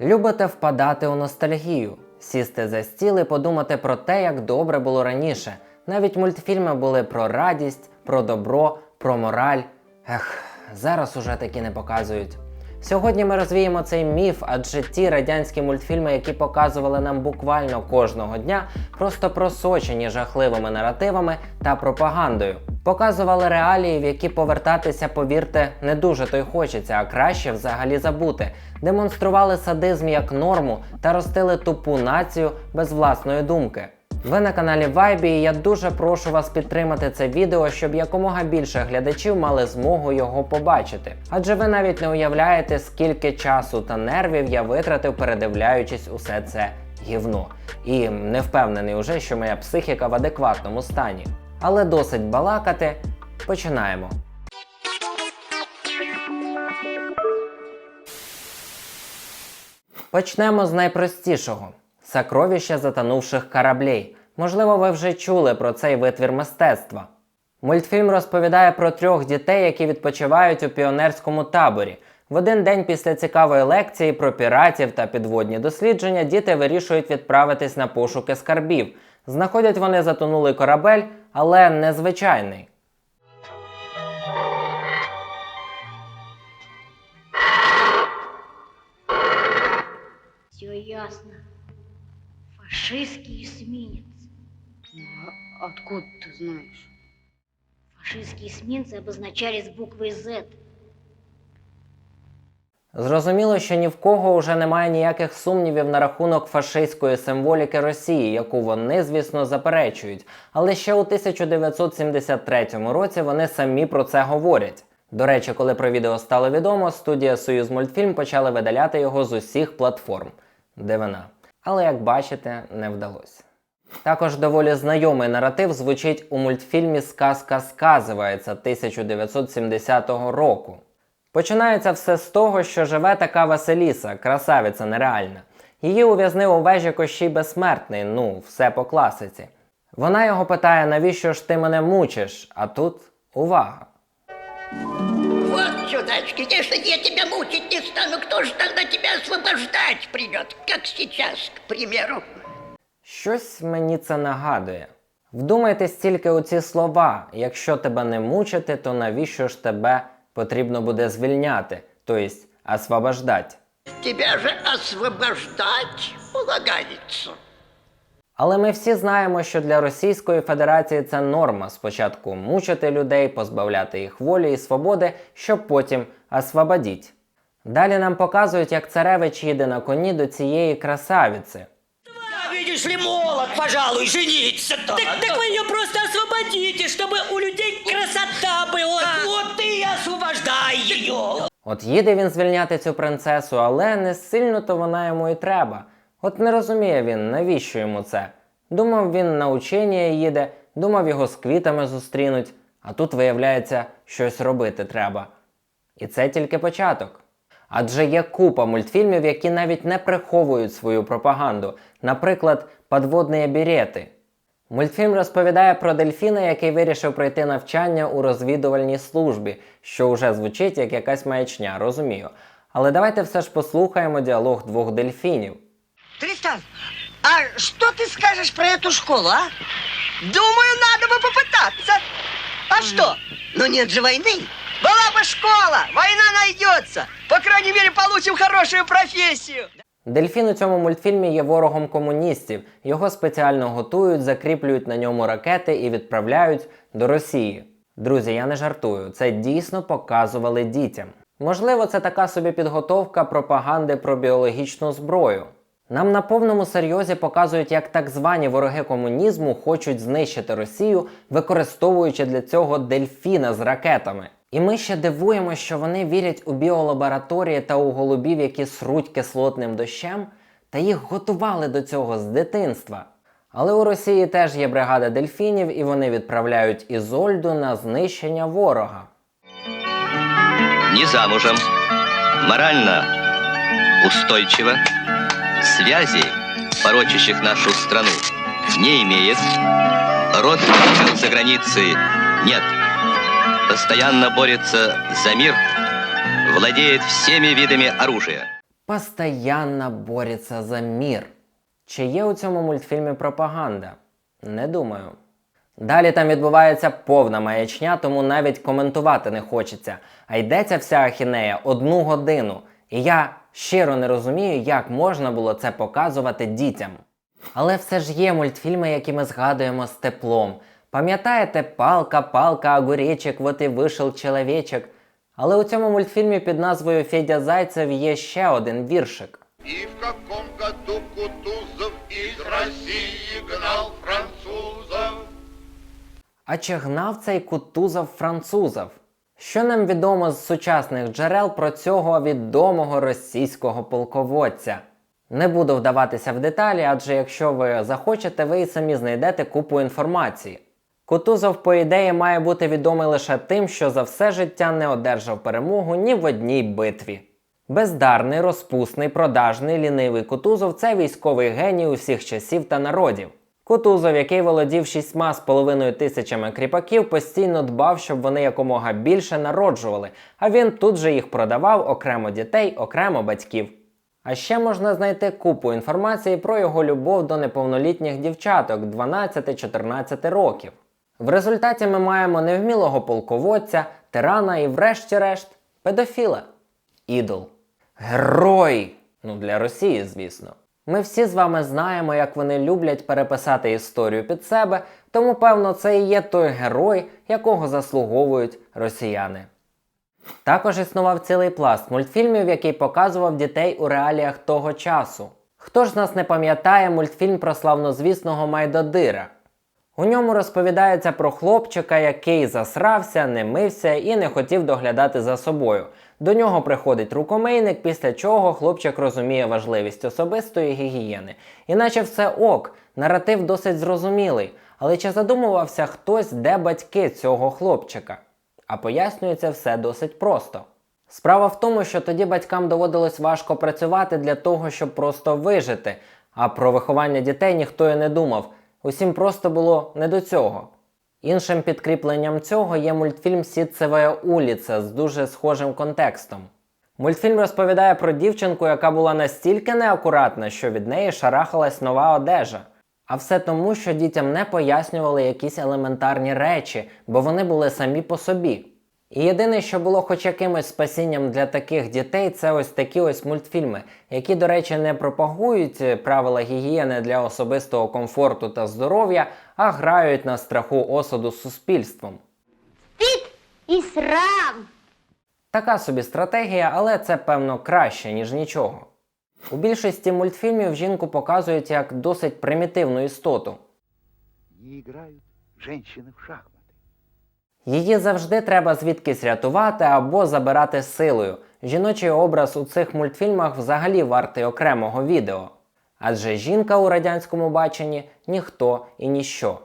Любите впадати у ностальгію, сісти за стіл і подумати про те, як добре було раніше. Навіть мультфільми були про радість, про добро, про мораль. Ех, зараз уже такі не показують. Сьогодні ми розвіємо цей міф, адже ті радянські мультфільми, які показували нам буквально кожного дня, просто просочені жахливими наративами та пропагандою. Показували реалії, в які повертатися, повірте, не дуже то й хочеться, а краще взагалі забути. Демонстрували садизм як норму та ростили тупу націю без власної думки. Ви на каналі Вайбі, і я дуже прошу вас підтримати це відео, щоб якомога більше глядачів мали змогу його побачити. Адже ви навіть не уявляєте, скільки часу та нервів я витратив, передивляючись усе це гівно. І не впевнений уже, що моя психіка в адекватному стані. Але досить балакати. Починаємо. Почнемо з найпростішого сокровища затонувших кораблей. Можливо, ви вже чули про цей витвір мистецтва. Мультфільм розповідає про трьох дітей, які відпочивають у піонерському таборі. В один день після цікавої лекції про піратів та підводні дослідження діти вирішують відправитись на пошуки скарбів. Знаходять вони затонулий корабель, але незвичайний. Все ясно. Фашистский эсминец. А откуда ты знаешь? Фашистские эсминцы обозначались буквой Z. Зрозуміло, що ні в кого вже немає ніяких сумнівів на рахунок фашистської символіки Росії, яку вони, звісно, заперечують. Але ще у 1973 році вони самі про це говорять. До речі, коли про відео стало відомо, студія Союз мультфільм почала видаляти його з усіх платформ. Дивина. Але як бачите, не вдалося. Також доволі знайомий наратив звучить у мультфільмі Сказка сказується 1970 року. Починається все з того, що живе така Василіса, красавиця нереальна. Її ув'язнив у вежі Кощій Безсмертний, ну, все по класиці. Вона його питає, навіщо ж ти мене мучиш? А тут увага. Вот, чудачки, если я тебя мучить не стану, кто же тогда тебя освобождать придет, как сейчас, к примеру? Щось мені це нагадує. Вдумайтесь тільки у ці слова: якщо тебе не мучити, то навіщо ж тебе потрібно буде звільняти, тобто освобождать. Тебя же освобождать полагается. Але ми всі знаємо, що для Російської Федерації це норма спочатку мучити людей, позбавляти їх волі і свободи, щоб потім освободіть. Далі нам показують, як царевич їде на коні до цієї красавиці. Видишь ли, молод, пожалуй, жениться-то. Так, так вы ее просто освободите, чтобы у людей От їде він звільняти цю принцесу, але не сильно то вона йому і треба. От не розуміє він, навіщо йому це. Думав, він на учення їде, думав, його з квітами зустрінуть, а тут, виявляється, щось робити треба. І це тільки початок. Адже є купа мультфільмів, які навіть не приховують свою пропаганду, наприклад, «Подводні берети». Мультфільм розповідає про дельфіна, який вирішив пройти навчання у розвідувальній службі, що вже звучить як якась маячня, розумію. Але давайте все ж послухаємо діалог двох дельфінів. Тристан, а что ты скажешь про эту школу, а? Думаю, надо бы попытаться. А что? Ну нет же войны. Была бы школа, война найдется. По крайней мере, получим хорошую профессию. Дельфін у цьому мультфільмі є ворогом комуністів. Його спеціально готують, закріплюють на ньому ракети і відправляють до Росії. Друзі, я не жартую, це дійсно показували дітям. Можливо, це така собі підготовка пропаганди про біологічну зброю. Нам на повному серйозі показують, як так звані вороги комунізму хочуть знищити Росію, використовуючи для цього дельфіна з ракетами. І ми ще дивуємо, що вони вірять у біолабораторії та у голубів, які сруть кислотним дощем, та їх готували до цього з дитинства. Але у Росії теж є бригада дельфінів, і вони відправляють Ізольду на знищення ворога. не замужем, морально устойчиво, связей, порочащих нашу страну, не имеет, родственников за границей нет, постоянно борется за мир, владеет всеми видами оружия. Постоянно борються за мір. Чи є у цьому мультфільмі пропаганда? Не думаю. Далі там відбувається повна маячня, тому навіть коментувати не хочеться. А йдеться вся ахінея одну годину. І я щиро не розумію, як можна було це показувати дітям. Але все ж є мультфільми, які ми згадуємо з теплом. Пам'ятаєте, палка, палка, огуречек, вот і вийшов чоловічок. Але у цьому мультфільмі під назвою Федя Зайцев є ще один віршик. И в каком году Кутузов из России гнал французов? А чи гнав цей кутузов французов? Що нам відомо з сучасних джерел про цього відомого російського полководця? Не буду вдаватися в деталі, адже якщо ви захочете, ви і самі знайдете купу інформації. Кутузов, по ідеї, має бути відомий лише тим, що за все життя не одержав перемогу ні в одній битві. Бездарний, розпусний, продажний, лінивий Кутузов це військовий геній усіх часів та народів. Кутузов, який володів шістьма з половиною тисячами кріпаків, постійно дбав, щоб вони якомога більше народжували, а він тут же їх продавав окремо дітей, окремо батьків. А ще можна знайти купу інформації про його любов до неповнолітніх дівчаток 12-14 років. В результаті ми маємо невмілого полководця, тирана і, врешті-решт, педофіла. Ідол. Герой! Ну, для Росії, звісно. Ми всі з вами знаємо, як вони люблять переписати історію під себе, тому, певно, це і є той герой, якого заслуговують росіяни. Також існував цілий пласт мультфільмів, який показував дітей у реаліях того часу. Хто ж з нас не пам'ятає мультфільм про славнозвісного Майдодира? У ньому розповідається про хлопчика, який засрався, не мився і не хотів доглядати за собою. До нього приходить рукомийник, після чого хлопчик розуміє важливість особистої гігієни. Іначе все ок, наратив досить зрозумілий. Але чи задумувався хтось, де батьки цього хлопчика? А пояснюється все досить просто. Справа в тому, що тоді батькам доводилось важко працювати для того, щоб просто вижити, а про виховання дітей ніхто і не думав. Усім просто було не до цього. Іншим підкріпленням цього є мультфільм Сітцевая уліця з дуже схожим контекстом. Мультфільм розповідає про дівчинку, яка була настільки неакуратна, що від неї шарахалась нова одежа. А все тому, що дітям не пояснювали якісь елементарні речі, бо вони були самі по собі. І єдине, що було хоч якимось спасінням для таких дітей, це ось такі ось мультфільми, які, до речі, не пропагують е, правила гігієни для особистого комфорту та здоров'я, а грають на страху осуду з суспільством. И срам! Така собі стратегія, але це певно краще, ніж нічого. У більшості мультфільмів жінку показують як досить примітивну істоту. Не играют женщины в шахматы. Її завжди треба звідкись рятувати або забирати силою. Жіночий образ у цих мультфільмах взагалі вартий окремого відео. Адже жінка у радянському баченні ніхто і ніщо.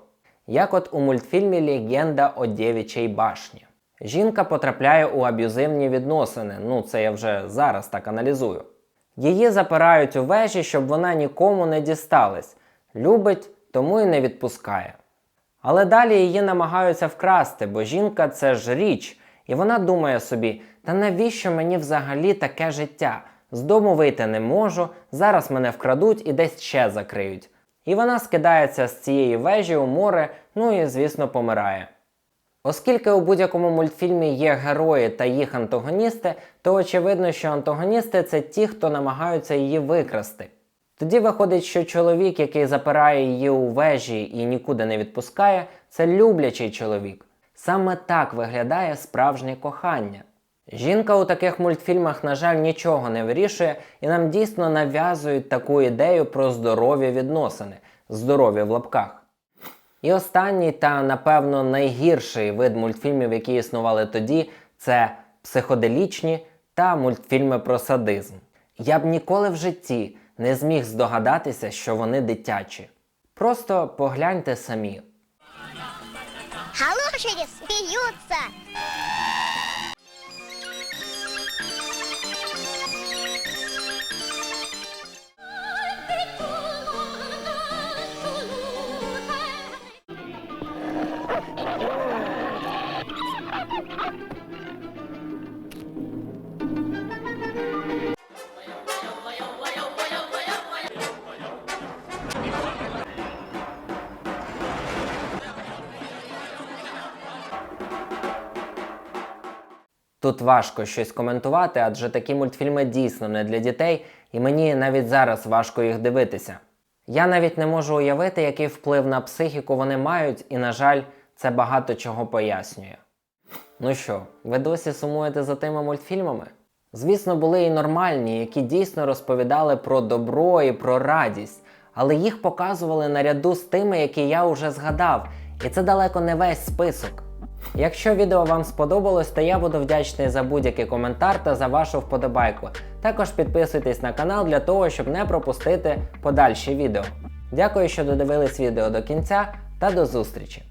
Як от у мультфільмі Легенда о Дєвічій башні. Жінка потрапляє у аб'юзивні відносини, ну це я вже зараз так аналізую. Її запирають у вежі, щоб вона нікому не дісталась. Любить, тому і не відпускає. Але далі її намагаються вкрасти, бо жінка це ж річ, і вона думає собі: та навіщо мені взагалі таке життя? З дому вийти не можу, зараз мене вкрадуть і десь ще закриють. І вона скидається з цієї вежі у море, ну і, звісно, помирає. Оскільки у будь-якому мультфільмі є герої та їх антагоністи, то очевидно, що антагоністи це ті, хто намагаються її викрасти. Тоді виходить, що чоловік, який запирає її у вежі і нікуди не відпускає, це люблячий чоловік. Саме так виглядає справжнє кохання. Жінка у таких мультфільмах, на жаль, нічого не вирішує, і нам дійсно нав'язують таку ідею про здорові відносини, здорові в лапках. І останній та, напевно, найгірший вид мультфільмів, які існували тоді, це психоделічні та мультфільми про садизм. Я б ніколи в житті не зміг здогадатися, що вони дитячі. Просто погляньте самі. Галуші сміються! Oh! Тут важко щось коментувати, адже такі мультфільми дійсно не для дітей, і мені навіть зараз важко їх дивитися. Я навіть не можу уявити, який вплив на психіку вони мають, і, на жаль, це багато чого пояснює. Ну що, ви досі сумуєте за тими мультфільмами? Звісно, були і нормальні, які дійсно розповідали про добро і про радість, але їх показували наряду з тими, які я вже згадав, і це далеко не весь список. Якщо відео вам сподобалось, то я буду вдячний за будь-який коментар та за вашу вподобайку. Також підписуйтесь на канал для того, щоб не пропустити подальші відео. Дякую, що додивились відео до кінця та до зустрічі!